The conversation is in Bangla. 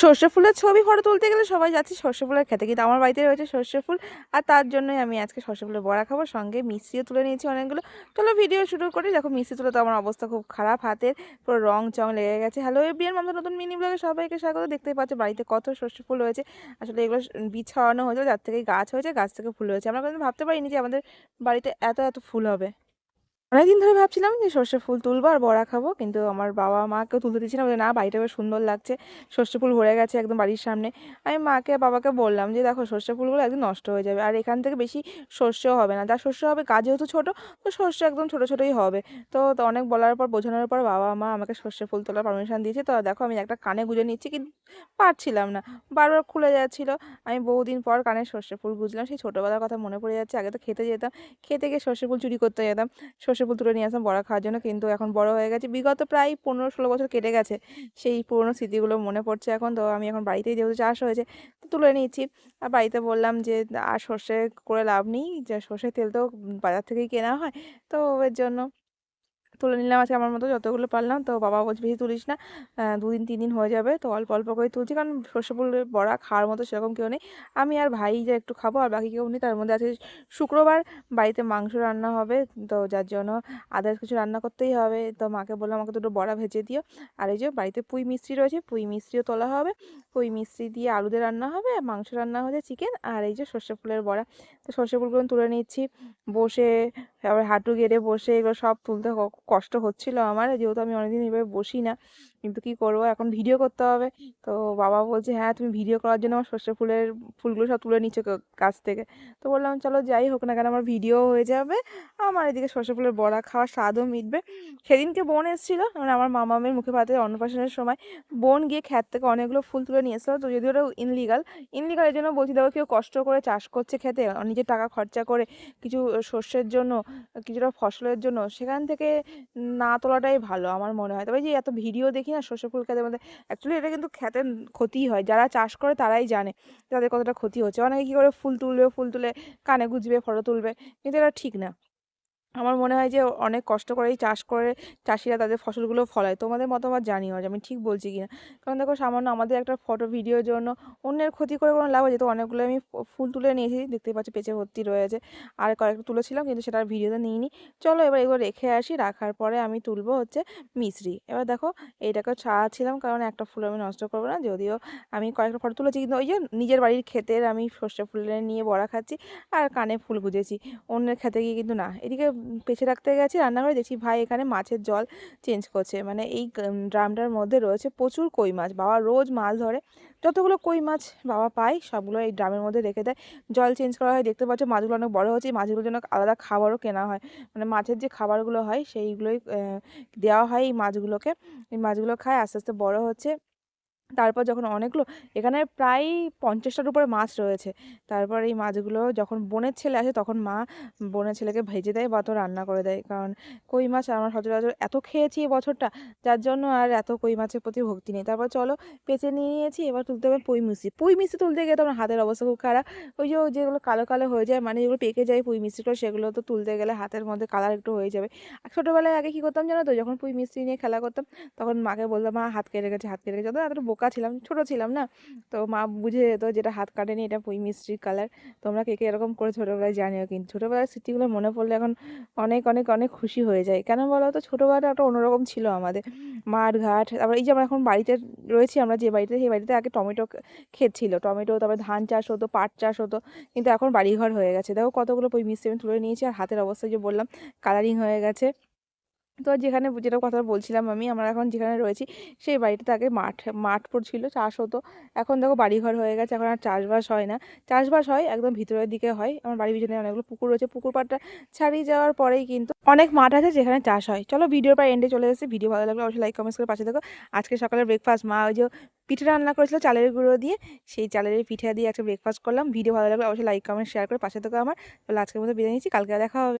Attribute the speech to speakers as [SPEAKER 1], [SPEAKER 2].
[SPEAKER 1] সর্ষে ফুলের ছবি ফটো তুলতে গেলে সবাই যাচ্ছে সর্ষে ফুলের খেতে। কিন্তু আমার বাড়িতে রয়েছে সর্ষে ফুল, আর তার জন্যই আমি আজকে সর্ষে ফুলের বড়া খাব। সঙ্গে মিষ্টিও তুলে নিয়েছি অনেকগুলো। চলো ভিডিও শুরু করি। দেখো মিষ্টি তুলে তো আমার অবস্থা খুব খারাপ, হাতের পুরো রং চং লেগে গেছে। হ্যালো এবিএন আমাদের নতুন মিনি ব্লগে সবাইকে স্বাগত। দেখতেই পাচ্ছ বাড়িতে কত সর্ষে ফুল হয়েছে। আসলে এগুলো বীজ ছড়ানো হয়েছিল যার থেকে গাছ হয়েছে, গাছ থেকে ফুল হয়েছে। আমরা কিন্তু ভাবতে পারিনি যে আমাদের বাড়িতে এত এত ফুল হবে। অনেকদিন ধরে ভাবছিলাম যে সর্ষে ফুল তুলবো আর বড়া খাব, কিন্তু আমার বাবা মাকেও তুলতে দিচ্ছিলাম না। বাড়িটা বেশ সুন্দর লাগছে। সর্ষে ফুল ভরে গেছে একদম বাড়ির সামনে। আমি মাকে বাবাকে বললাম যে, দেখো, সর্ষে ফুলগুলো একদম নষ্ট হয়ে যাবে। আর এখান থেকে বেশি সর্ষেও হবে না। যা শস্য হবে, গাছ যেহেতু ছোটো, তো সর্ষে একদম ছোটো ছোটোই হবে। তো তো অনেক বলার পর, বোঝানোর পর বাবা, মা আমাকে সর্ষে ফুল তোলার পারমিশন দিয়েছে। তো দেখো, আমি একটা কানে গুঁজে নিচ্ছি, কিন্তু পারছিলাম না। বারবার খুলে যাচ্ছিল। আমি বহুদিন পর কানে সর্ষে ফুল গুঁজলাম। সেই ছোটোবেলার কথা মনে পড়ে যাচ্ছে। আগে তো খেতে যেতাম। খেতে গিয়ে সর্ষে ফুল চুরি করতে যেতাম। সর্ষে ফুল তুলে নিয়ে আসলাম বড়া খাওয়ার জন্য। কিন্তু এখন বড় হয়ে গেছে। বিগত প্রায় পনেরো ষোলো বছর কেটে গেছে। সেই পুরনো স্মৃতিগুলো মনে পড়ছে এখন। তো আমি এখন বাড়িতেই যেহেতু চাষ হয়েছে, তো তুলে নিচ্ছি। আর বাড়িতে বললাম যে, আর সর্ষে করে লাভ নেই। যে সর্ষের তেল তো বাজার থেকেই কেনা হয়। তো ওর জন্য তুলে নিলাম আজকে আমার মতো যতগুলো পারলাম। তো বাবা বলছে, বেশি তুলিস না দুদিন, তিন দিন হয়ে যাবে। তো অল্প অল্প করে তুলছি, কারণ সর্ষে ফুলের বড়া খাওয়ার মতো সেরকম কেউ নেই। আমি আর ভাই যা একটু খাব, আর বাকি কেউ নেই। তার মধ্যে আছে শুক্রবার বাড়িতে মাংস রান্না হবে, তো যার জন্য আদার্স কিছু রান্না করতেই হবে। তো মাকে বললাম, আমাকে দুটো বড়া ভেজে দিও। আর এই যে বাড়িতে পুঁই মিস্ত্রি রয়েছে, পুঁই মিস্ত্রিও তোলা হবে। পুঁই মিস্ত্রি দিয়ে আলু দিয়ে রান্না হবে, মাংস রান্না হচ্ছে চিকেন, আর এই যে সর্ষে ফুলের বড়া। তো সর্ষে ফুলগুলো তুলে নিচ্ছি। বসে আবার হাঁটু গেড়ে বসে এগুলো সব তুলতে কষ্ট হচ্ছিল আমার। যেহেতু আমি অনেকদিন এভাবে বসি না, কিন্তু কি করব? এখন ভিডিও করতে হবে। তো বাবা বলছে হ্যাঁ তুমি ভিডিও করার জন্য আমার সর্ষে ফুলের ফুলগুলো সব তুলে নিচ্ছ ক- গাছ থেকে। তো বললাম, চলো যাই হোক না কেন, আমার ভিডিও হয়ে যাবে। আমার এদিকে সর্ষে ফুলের বড়া খাওয়ার স্বাদও মিটবে। সেদিনকে বোন এসেছিল মানে আমার মামামের মুখে ভাতে অন্নপ্রাশনের সময়। বোন গিয়ে খ্যাত থেকে অনেকগুলো ফুল তুলে নিয়ে এসেছিল। তো যদিও ওটা ইনলিগাল ইনলিগাল এর জন্য বলছি, দেখো কেউ কষ্ট করে চাষ করছে খেতে। নিজের টাকা খরচা করে কিছু শস্যের জন্য কিছুটা ফসলের জন্য সেখান থেকে না তোলাটাই ভালো আমার মনে হয়। তবে যে এত ভিডিও দেখি না শস্য ফুল খেতে মধ্যে অ্যাকচুয়ালি এটা কিন্তু খেতে ক্ষতি হয়। যারা চাষ করে তারাই জানে তাদের কতটা ক্ষতি হচ্ছে। অনেকে কী করে ফুল তুলবে, ফুল তুলে কানে গুজবে, ফটো তুলবে, কিন্তু এটা ঠিক না। আমার মনে হয় যে অনেক কষ্ট করেই চাষ করে চাষিরা তাদের ফসলগুলো ফলায়। তোমাদের মতামত জানিও যে আমি ঠিক বলছি কিনা? কারণ দেখো, সামান্য আমাদের একটা ফটো ভিডিওর জন্য অন্যের ক্ষতি করে কোনো লাভ আছে তো অনেকগুলো আমি ফুল তুলে নিয়েছি, দেখতে পাচ্ছি পেঁচে ভর্তি রয়েছে। আর কয়েকটা তুলেছিলাম, কিন্তু সেটা ভিডিওতে নিইনি। চলো এবার এগুলো রেখে আসি, রাখার পরে আমি তুলবো হচ্ছে মিশ্রি এবার দেখো, এইটাকে ছাড়াচ্ছিলাম কারণ একটা ফুল আমি নষ্ট করব না, যদিও আমি কয়েকটা ফটো তুলেছি, কিন্তু ওই যে নিজের বাড়ির ক্ষেতের আমি সর্ষে ফুল নিয়ে বড়া খাচ্ছি আর কানে ফুল গুজেছি। অন্যের খেতে গিয়ে কিন্তু না। এদিকে পেঁচে রাখতে গেছি রান্নাঘরে দেখছি ভাই এখানে মাছের জল চেঞ্জ করছে। মানে এই ড্রামটার মধ্যে রয়েছে প্রচুর কই মাছ। বাবা রোজ মাছ ধরে। যতগুলো কই মাছ বাবা পায়, সবগুলো এই ড্রামের মধ্যে রেখে দেয়। জল চেঞ্জ করা হয়, দেখতে পাচ্ছ মাছগুলো অনেক বড় হচ্ছে এই মাছগুলোর জন্য আলাদা খাবারও কেনা হয়। মানে মাছের যে খাবারগুলো হয়, সেইগুলোই দেওয়া হয় এই মাছগুলোকে। এই মাছগুলো খায়, আস্তে আস্তে বড় হচ্ছে। তারপর যখন অনেকগুলো, এখানে প্রায় পঞ্চাশটার উপরে মাছ রয়েছে। তারপর এই মাছগুলো যখন বোনের ছেলে আসে, তখন মা বোনের ছেলেকে ভেজে দেয় বা তো রান্না করে দেয়। কারণ কই মাছ আমরা সচরাচর এত খেয়েছি এই বছরটা, যার জন্য আর এত কই মাছের প্রতি ভক্তি নেই। তারপর চলো পেঁচে নিয়ে নিয়েছি, এবার তুলতে হবে পুঁই মিষ্টি। পুঁই মিষ্টি তুলতে গিয়ে তো আমার হাতের অবস্থা খুব খারাপ। ওই যে যেগুলো কালো কালো হয়ে যায় মানে যেগুলো পেকে যায় পুঁই মিষ্টিগুলো, সেগুলো তো তুলতে গেলে হাতের মধ্যে কালার একটু হয়ে যাবে। ছোটোবেলায় আগে কী করতাম জানো তো, যখন পুঁই মিষ্টি নিয়ে খেলা করতাম, তখন মাকে বলতাম, মা, হাত কেটে গেছে, হাত কেটে গেছে। যত এতটা বোকা ছিলাম ছোটো ছিলাম না। তো মা বুঝে যেত যেটা হাত কাটেনি এটা পুঁই মিষ্টির কালার তোমরা কে কে এরকম করে ছোটোবেলায় জানিও কিন্তু। ছোটোবেলার স্মৃতিগুলো মনে পড়লে এখন অনেক অনেক অনেক খুশি হয়ে যায়। কেন বলো তো? ছোটোবেলাটা একটা অন্যরকম ছিল আমাদের। মাঠ ঘাট তারপর এই যে আমরা এখন বাড়িতে রয়েছি আমরা যে বাড়িতে সেই বাড়িতে আগে টমেটো ক্ষেত ছিল। টমেটো তারপরে ধান চাষ হতো পাট চাষ হতো। কিন্তু এখন বাড়িঘর হয়ে গেছে। দেখো কতগুলো পুঁই মিষ্টি আমি তুলে নিয়েছি আর হাতের অবস্থা যে বললাম কালারিং হয়ে গেছে। তো যেখানে যেটা কথা বলছিলাম আমি, আমরা এখন যেখানে রয়েছি, সেই বাড়িটাতে আগে মাঠ মাঠ পড়ছিল, চাষ হতো। এখন দেখো বাড়িঘর হয়ে গেছে, এখন আর চাষবাস হয় না। চাষবাস হয়, একদম ভিতরের দিকে হয়। আমার বাড়ির পিছনে অনেকগুলো পুকুর রয়েছে পুকুর পাড়টা ছাড়িয়ে যাওয়ার পরেই কিন্তু অনেক মাঠ আছে যেখানে চাষ হয়। চলো ভিডিওর পর এন্ডে চলে এসেছে। ভিডিও ভালো লাগলে অবশ্যই লাইক কমেন্টস করে পাশে দেখো আজকে সকালের ব্রেকফাস্ট মা ওই যে পিঠে রান্না করেছিল চালের গুঁড়ো দিয়ে, সেই চালের পিঠে দিয়ে একটা ব্রেকফাস্ট করলাম। ভিডিও ভালো লাগলে অবশ্যই লাইক কমেন্ট শেয়ার করে পাশে দেখো আমার। তাহলে আজকের মতো বিদায় নিচ্ছি। কালকে দেখা হবে।